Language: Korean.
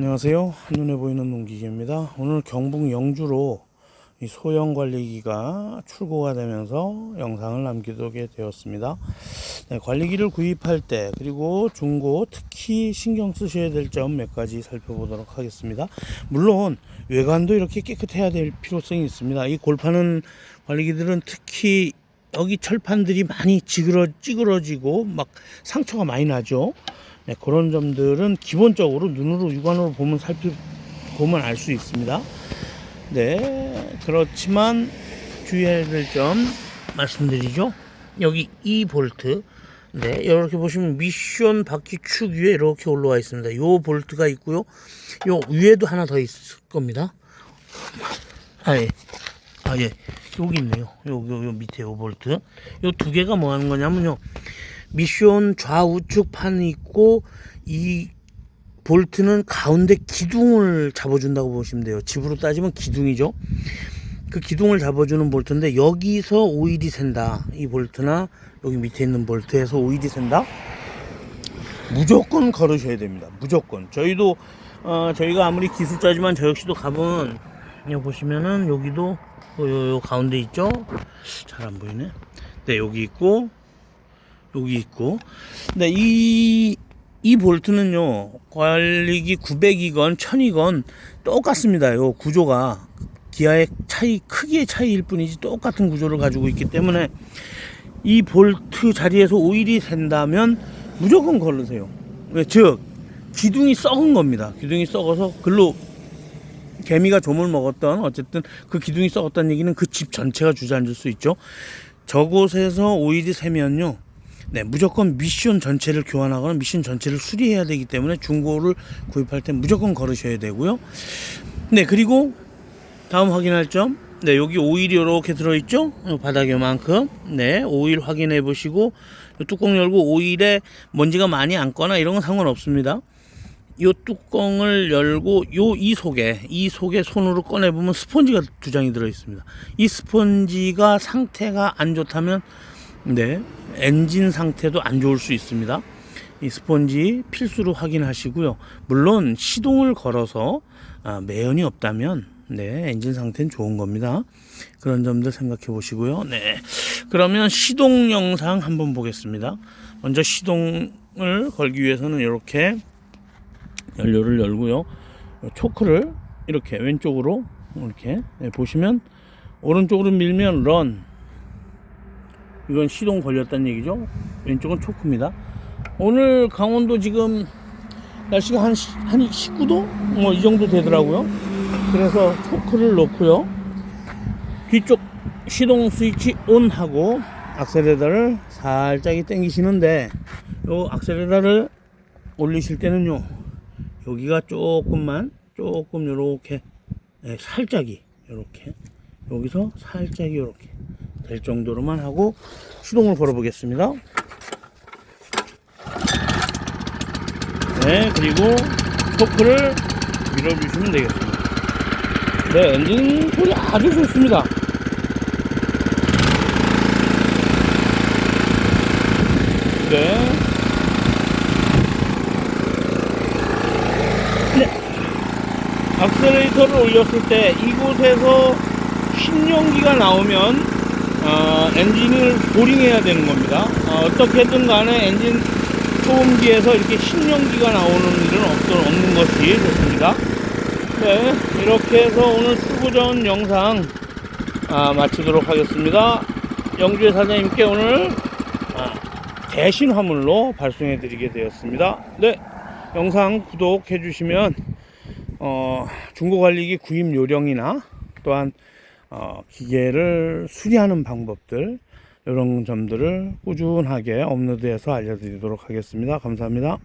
안녕하세요. 한눈에 보이는 농기계입니다. 오늘 경북 영주로 이 소형 관리기가 출고가 되면서 영상을 남기게 되었습니다. 네, 관리기를 구입할 때 그리고 중고 특히 신경 쓰셔야 될 점 몇 가지 살펴보도록 하겠습니다. 물론 외관도 이렇게 깨끗해야 될 필요성이 있습니다. 이 골파는 관리기들은 특히 여기 철판들이 많이 찌그러, 찌그러지고 막 상처가 많이 나죠. 네, 그런 점들은 기본적으로 눈으로 육안으로 보면 살펴 보면 알 수 있습니다. 네, 그렇지만 주의해야 될 점 말씀드리죠. 여기 이 볼트, 네, 이렇게 보시면 미션 바퀴 축 위에 이렇게 올라와 있습니다. 요 볼트가 있고요. 요 위에도 하나 더 있을 겁니다. 아 예, 아 예, 여기 있네요. 요, 요, 요 밑에 요 볼트. 요 두 개가 뭐 하는 거냐면요. 미션 좌우측 판이 있고 이 볼트는 가운데 기둥을 잡아준다고 보시면 돼요. 집으로 따지면 기둥이죠. 그 기둥을 잡아주는 볼트인데 여기서 오일이 샌다. 이 볼트나 여기 밑에 있는 볼트에서 오일이 샌다. 무조건 걸으셔야 됩니다. 무조건. 저희도 어, 저희가 아무리 기술자지만 저 역시도 가본 여기 보시면은 여기도 요, 요, 요 가운데 있죠. 잘 안 보이네. 네 여기 있고 여기 있고. 근데 이, 이 볼트는요, 관리기 900이건 1000이건 똑같습니다. 요 구조가. 기아의 차이, 크기의 차이일 뿐이지 똑같은 구조를 가지고 있기 때문에 이 볼트 자리에서 오일이 샌다면 무조건 걸으세요. 왜? 즉, 기둥이 썩은 겁니다. 기둥이 썩어서 글로 개미가 조물 먹었던 어쨌든 그 기둥이 썩었다는 얘기는 그 집 전체가 주저앉을 수 있죠. 저곳에서 오일이 새면요. 네, 무조건 미션 전체를 교환하거나 미션 전체를 수리해야 되기 때문에 중고를 구입할 때 무조건 걸으셔야 되고요. 네, 그리고 다음 확인할 점. 네, 여기 오일이 이렇게 들어있죠? 요 바닥에만큼. 네, 오일 확인해 보시고, 요 뚜껑 열고 오일에 먼지가 많이 앉거나 이런 건 상관없습니다. 요 뚜껑을 열고 요 이 속에 이 속에 손으로 꺼내 보면 스펀지가 두 장이 들어 있습니다. 이 스펀지가 상태가 안 좋다면 네 엔진 상태도 안 좋을 수 있습니다. 이 스펀지 필수로 확인하시고요. 물론 시동을 걸어서 아, 매연이 없다면 네 엔진 상태는 좋은 겁니다. 그런 점들 생각해 보시고요. 네 그러면 시동 영상 한번 보겠습니다. 먼저 시동을 걸기 위해서는 이렇게 연료를 열고요. 초크를 이렇게 왼쪽으로 이렇게 네, 보시면 오른쪽으로 밀면 런 이건 시동 걸렸다는 얘기죠. 왼쪽은 초크입니다. 오늘 강원도 지금 날씨가 한, 시- 한 19도? 뭐 이 정도 되더라고요. 그래서 초크를 놓고요. 뒤쪽 시동 스위치 온 하고 악셀레더를 살짝 당기시는데 요 악셀레더를 올리실 때는요. 여기가 조금만 조금 요렇게 네, 살짝이 요렇게 여기서 살짝이 요렇게 될 정도로만 하고 시동을 걸어 보겠습니다. 네, 그리고 토크를 밀어주시면 되겠습니다. 네, 엔진 소리 아주 좋습니다. 네. 네. 악셀레이터를 올렸을 때 이곳에서 신용기가 나오면 어, 엔진을 보링해야 되는 겁니다. 어, 떻게든 간에 엔진 소음기에서 이렇게 신용기가 나오는 일은 없, 없는 것이 좋습니다. 네, 이렇게 해서 오늘 출고전 영상 아, 마치도록 하겠습니다. 영주의 사장님께 오늘 아, 대신 화물로 발송해 드리게 되었습니다. 네, 영상 구독해 주시면 어, 중고관리기 구입 요령이나 또한 어, 기계를 수리하는 방법들 이런 점들을 꾸준하게 업로드해서 알려드리도록 하겠습니다. 감사합니다.